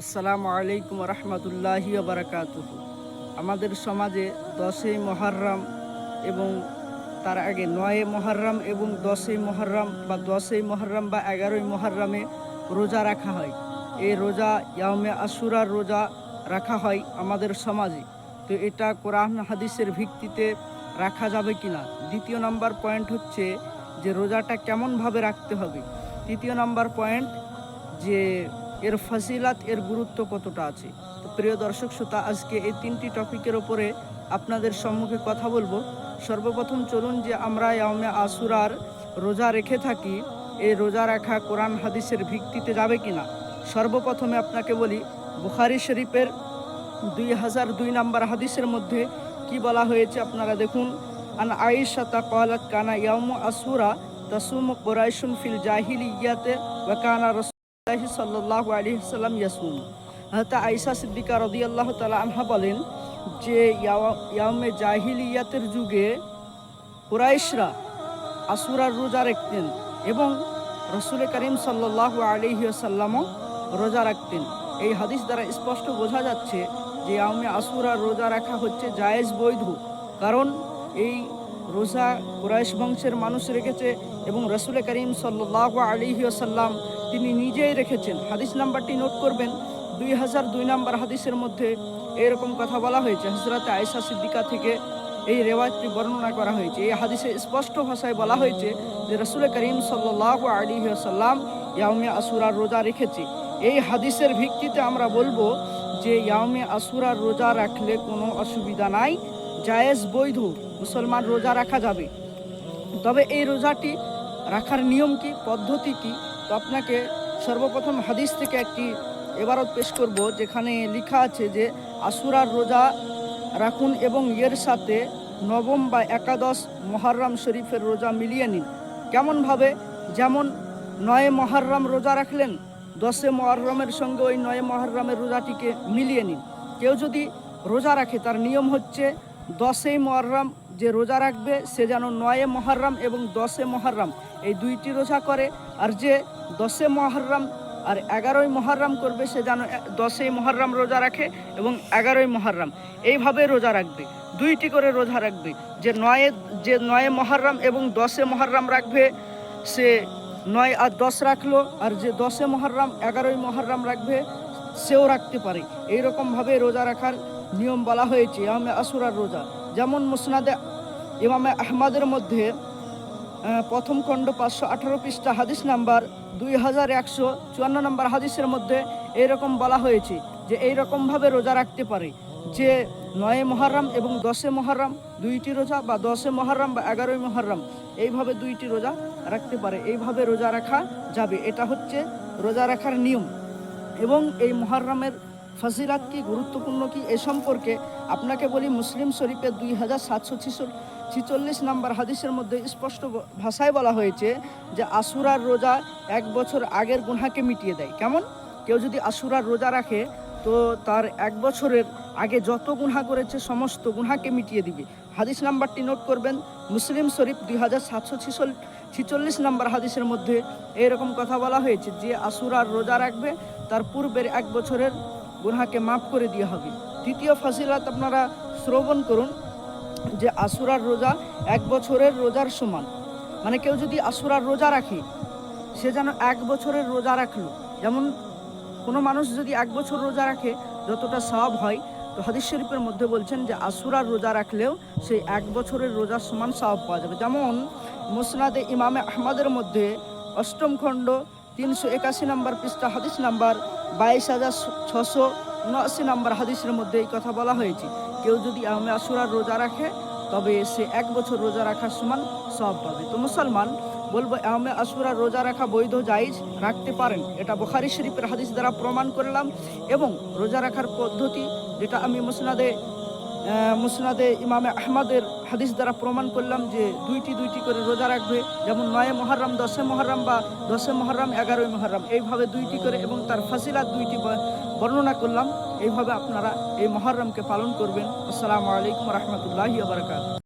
আসসালামু আলাইকুম রহমতুল্লাহি বারাকাত আমাদের সমাজে দশই মহরম এবং তার আগে নয় মহরম এবং দশই মহরম বা দশই মহরম বা এগারোই মহরমে রোজা রাখা হয়। এই রোজা ইয়ামে আশুরার রোজা রাখা হয় আমাদের সমাজে। তো এটা কোরআন হাদিসের ভিত্তিতে রাখা যাবে কি না দ্বিতীয় নাম্বার পয়েন্ট হচ্ছে যে রোজাটা কেমনভাবে রাখতে হবে? তৃতীয় নাম্বার পয়েন্ট যে এর ফজিলাত, এর গুরুত্ব কতটা আছে? তো প্রিয় দর্শক শ্রোতা, আজকে এই তিনটি টপিকের ওপরে আপনাদের সম্মুখে কথা বলব। সর্বপ্রথম চলুন যে আমরা ইয়ামে আসুরার রোজা রেখে থাকি, এই রোজা রাখা কোরআন হাদিসের ভিত্তিতে যাবে কি না সর্বপ্রথমে আপনাকে বলি, বুখারি শরীফের দুই হাজার দুই নম্বর হাদিসের মধ্যে কি বলা হয়েছে আপনারা দেখুন। আন আয়েশা তা কালাত কানা ইয়াম আসুরা তাসুম কুরাইশুন ফিল জাহিলিয়াতে ওয়া কানা রাসূলুল্লাহি সাল্লাল্লাহু আলাইহি সাল্লাম ইয়াসুম হযরত আয়েশা সিদ্দিকা রাদিয়াল্লাহু তালা আনহা বলেন যে ইয়ামে জাহিলিয়াতের যুগে কুরাইশরা আসুরার রোজা রাখতেন এবং রসুল করিম সাল্লাহ আলহি সাল্লামও রোজা রাখতেন। এই হাদিস দ্বারা স্পষ্ট বোঝা যাচ্ছে যে ইয়ামে আসুরার রোজা রাখা হচ্ছে জায়েজ বৈধ। কারণ এই রোজা কুরাইশ বংশের মানুষ রেখেছে এবং রসুল করিম সাল্লাহ আলহি সাল্লাম তিনি নিজেই রেখেছেন। হাদিস নাম্বারটি নোট করবেন। দুই হাজার দুই নাম্বার হাদিসের মধ্যে এরকম কথা বলা হয়েছে। হজরত আয়সা সিদ্দিকা থেকে এই রেওয়াজটি বর্ণনা করা হয়েছে। এই হাদিসে স্পষ্ট ভাষায় বলা হয়েছে যে রসুল করিম সাল্লাহ আলী সাল্লাম ইয়ামে আসুরার রোজা রেখেছে। এই হাদিসের ভিত্তিতে আমরা বলব যে ইয়ামে আসুরার রোজা রাখলে কোনো অসুবিধা নাই। জায়েজ বৈধ। মুসলমান রোজা রাখা যাবে। তবে এই রোজাটি রাখার নিয়ম কি? পদ্ধতি কি? তো আপনাকে সর্বপ্রথম হাদিস থেকে একটি এবারত পেশ করব, যেখানে লেখা আছে যে আসুরার রোজা রাখুন এবং এর সাথে নবম বা একাদশ মহরম শরীফের রোজা মিলিয়ে নিন। কেমনভাবে? যেমন, নয় মহরম রোজা রাখলেন, দশে মহরমের সঙ্গে ওই নয় মহরমের রোজাটিকে মিলিয়ে নিন। কেউ যদি রোজা রাখে, তার নিয়ম হচ্ছে, দশই মহরম যে রোজা রাখবে, সে যেন নয়ে মহরম এবং দশে মহরম এই দুইটি রোজা করে। আর যে দশে মহরম আর এগারোই মহরম করবে, সে যেন দশই মহরম রোজা রাখে এবং এগারোই মহরম। এইভাবে রোজা রাখবে, দুইটি করে রোজা রাখবে। যে নয়ে যে নয়ে মহরম এবং দশে মহরম রাখবে, সে নয় আর দশ রাখল। আর যে দশে মহরম, এগারোই মহরম রাখবে, সেও রাখতে পারে। এইরকমভাবে রোজা রাখার নিয়ম বলা হয়েছে। ইমামে আসুরার রোজা। যেমন মুসনাদে ইমামে আহমদের মধ্যে প্রথম খণ্ড পাঁচশো আঠারো পৃষ্ঠা হাদিস নাম্বার দুই হাজার একশো চুয়ান্ন নম্বর হাদিসের মধ্যে এইরকম বলা হয়েছে যে এই রকমভাবে রোজা রাখতে পারে। যে নয় মহরম এবং দশে মহরম, দুইটি রোজা বা দশে মহরম বা এগারোই মহরম, এইভাবে দুইটি রোজা রাখতে পারে। এইভাবে রোজা রাখা যাবে। এটা হচ্ছে রোজা রাখার নিয়ম। এবং এই মহরমের ফজিলাত কি গুরুত্বপূর্ণ কি এ সম্পর্কে আপনাকে বলি মুসলিম শরীফের দুই হাজার সাতশো ছিচল্লিশ নম্বর হাদিসের মধ্যে স্পষ্ট ভাষায় বলা হয়েছে যে আশুরার রোজা এক বছর আগের গুনহাকে মিটিয়ে দেয়। কেমন? কেউ যদি আশুরার রোজা রাখে, তো তার এক বছরের আগে যত গুনহা করেছে, সমস্ত গুনহাকে মিটিয়ে দিবে। হাদিস নাম্বারটি নোট করবেন, মুসলিম শরীফ দুই হাজার সাতশো ছিচল্লিশ নম্বর হাদিসের মধ্যে এরকম কথা বলা হয়েছে যে আশুরার রোজা রাখবে, তার পূর্বের এক বছরের গুনহাকে মাফ করে দেওয়া হবে। তৃতীয় ফাজিলাত আপনারা শ্রবণ করুন যে আশুরার রোজা এক বছরের রোজার সমান। মানে কেউ যদি আশুরার রোজা রাখে, সে যেন এক বছরের রোজা রাখল। যেমন কোনো মানুষ যদি এক বছর রোজা রাখে, যতটা সওয়াব হয়, তো হাদিস শরীফের মধ্যে বলছেন যে আশুরার রোজা রাখলেও সেই এক বছরের রোজার সমান সওয়াব পাওয়া যাবে। যেমন মুসনাদে ইমামে আহমদের মধ্যে অষ্টম খণ্ড তিনশো একাশি নম্বর পৃষ্ঠা, হাদিস নাম্বার বাইশ হাজার ছশো উনআশি নম্বর হাদিসের মধ্যে এই কথা বলা হয়েছে। কেউ যদি আমে আসুরার রোজা রাখে, তবে সে এক বছর রোজা রাখার সমান সব পাবে। তো মুসলমান, বলব আমে আসুরার রোজা রাখা বৈধ জাইজ রাখতে পারেন। এটা বোখারি শরীফের হাদিস দ্বারা প্রমাণ করলাম এবং রোজা রাখার পদ্ধতি যেটা আমি মুসনাদে মুসনাদে ইমামে আহমদের হাদিস দ্বারা প্রমাণ করলাম যে দুইটি দুইটি করে রোজা রাখবে, যেমন নয় মহরম দশে মহরম বা দশে মহরম এগারোই মহরম এইভাবে দুইটি করে এবং তার ফাসিলাত দুইটি বর্ণনা করলাম। এইভাবে আপনারা এই মহরমকে পালন করবেন। আসসালামু আলাইকুম রহমতুল্লাহি বারকাত